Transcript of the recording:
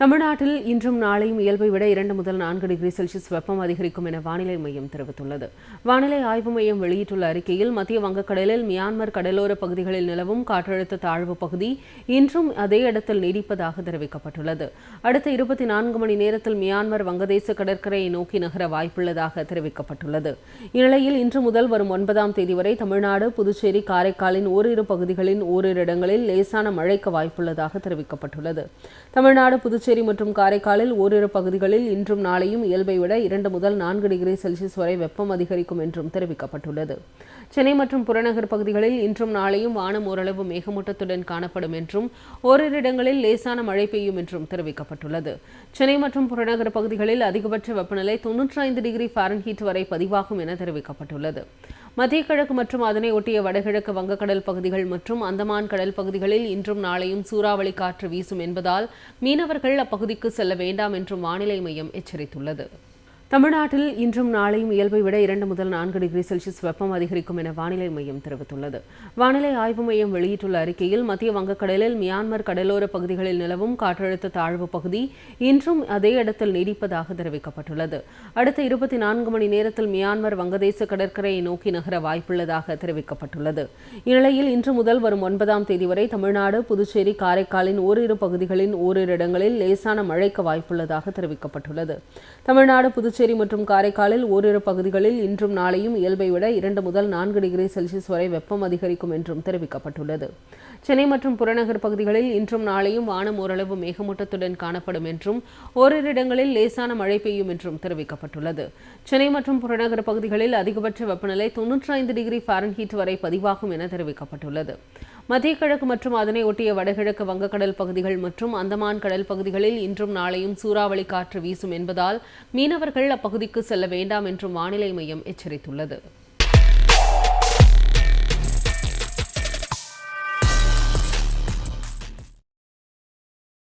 தமிழ்நாட்டில் இன்றும் நாளையும் இயல்பை விட இரண்டு முதல் நான்கு டிகிரி செல்சியஸ் வெப்பம் அதிகரிக்கும் என வானிலை மையம் தெரிவித்துள்ளது. வானிலை ஆய்வு மையம் வெளியிட்டுள்ள அறிக்கையில் மத்திய வங்கக்கடலில் மியான்மர் கடலோர பகுதிகளில் நிலவும் காற்றழுத்த தாழ்வு பகுதி இன்றும் அதே இடத்தில் நீடிப்பதாக தெரிவிக்கப்பட்டுள்ளது. அடுத்த இருபத்தி நான்கு மணி நேரத்தில் மியான்மர் வங்கதேச கடற்கரையை நோக்கி நகர வாய்ப்புள்ளதாக தெரிவிக்கப்பட்டுள்ளது. இந்நிலையில் இன்று முதல் வரும் ஒன்பதாம் தேதி வரை தமிழ்நாடு புதுச்சேரி காரைக்காலின் ஓரிரு பகுதிகளின் ஓரிரு இடங்களில் லேசான மழைக்கு வாய்ப்புள்ளதாக தெரிவிக்கப்பட்டுள்ளது. தமிழ்நாடு புதுச்சேரி புதுச்சேரி மற்றும் காரைக்காலில் ஓரிரு பகுதிகளில் இன்றும் நாளையும் இயல்பை விட இரண்டு முதல் நான்கு டிகிரி செல்சியஸ் வரை வெப்பம் அதிகரிக்கும் என்றும் தெரிவிக்கப்பட்டுள்ளது. சென்னை மற்றும் புறநகர் பகுதிகளில் இன்றும் நாளையும் வானம் ஓரளவு மேகமூட்டத்துடன் காணப்படும் என்றும் ஓரிரு இடங்களில் லேசான மழை பெய்யும் என்றும் தெரிவிக்கப்பட்டுள்ளது. சென்னை மற்றும் புறநகர் பகுதிகளில் அதிகபட்ச வெப்பநிலை தொன்னூற்றி ஐந்து டிகிரி ஃபாரன்ஹீட் வரை பதிவாகும் என தெரிவிக்கப்பட்டுள்ளது. மத்திய கிழக்கு மற்றும் அதனை ஒட்டிய வடகிழக்கு வங்கக்கடல் பகுதிகள் மற்றும் அந்தமான் கடல் பகுதிகளில் இன்றும் நாளையும் சூறாவளி காற்று வீசும் என்பதால் மீனவர்கள் அப்பகுதிக்கு செல்ல வேண்டாம் என்றும் வானிலை மையம் எச்சரித்துள்ளது. தமிழ்நாட்டில் இன்றும் நாளையும் இயல்பை விட இரண்டு முதல் நான்கு டிகிரி செல்சியஸ் வெப்பம் அதிகரிக்கும் என வானிலை மையம் தெரிவித்துள்ளது. வானிலை ஆய்வு மையம் வெளியிட்டுள்ள அறிக்கையில் மத்திய வங்கக்கடலில் மியான்மர் கடலோர பகுதிகளில் நிலவும் காற்றழுத்த தாழ்வு பகுதி இன்றும் அதே இடத்தில் நீடிப்பதாக தெரிவிக்கப்பட்டுள்ளது. அடுத்த இருபத்தி நான்கு மணி நேரத்தில் மியான்மர் வங்கதேச கடற்கரையை நோக்கி நகர வாய்ப்புள்ளதாக தெரிவிக்கப்பட்டுள்ளது. இந்நிலையில் இன்று முதல் வரும் ஒன்பதாம் தேதி வரை தமிழ்நாடு புதுச்சேரி காரைக்காலின் ஓரிரு பகுதிகளின் ஓரிரு இடங்களில் லேசான மழைக்கு வாய்ப்புள்ளதாக தெரிவிக்கப்பட்டுள்ளது. தமிழ்நாடு புதுச்சேரி மற்றும் காரைக்காலில் ஓரிரு பகுதிகளில் இன்றும் நாளையும் இயல்பை விட இரண்டு முதல் நான்கு டிகிரி செல்சியஸ் வரை வெப்பம் அதிகரிக்கும் என்றும் தெரிவிக்கப்பட்டுள்ளது. சென்னை மற்றும் புறநகர் பகுதிகளில் இன்றும் நாளையும் வானம் ஓரளவு மேகமூட்டத்துடன் காணப்படும் என்றும் ஓரிரு இடங்களில் லேசான மழை பெய்யும் என்றும் தெரிவிக்கப்பட்டுள்ளது. சென்னை மற்றும் புறநகர் பகுதிகளில் அதிகபட்ச வெப்பநிலை தொன்னூற்றி ஐந்து டிகிரி ஃபாரன்ஹீட் வரை பதிவாகும் என தெரிவிக்கப்பட்டுள்ளது. மத்திய கிழக்கு மற்றும் அதனை ஒட்டிய வடகிழக்கு வங்கக்கடல் பகுதிகள் மற்றும் அந்தமான் கடல் பகுதிகளில் இன்றும் நாளையும் சூறாவளி காற்று வீசும் என்பதால் மீனவர்கள் அப்பகுதிக்கு செல்ல வேண்டாம் என்றும் வானிலை மையம் எச்சரித்துள்ளது.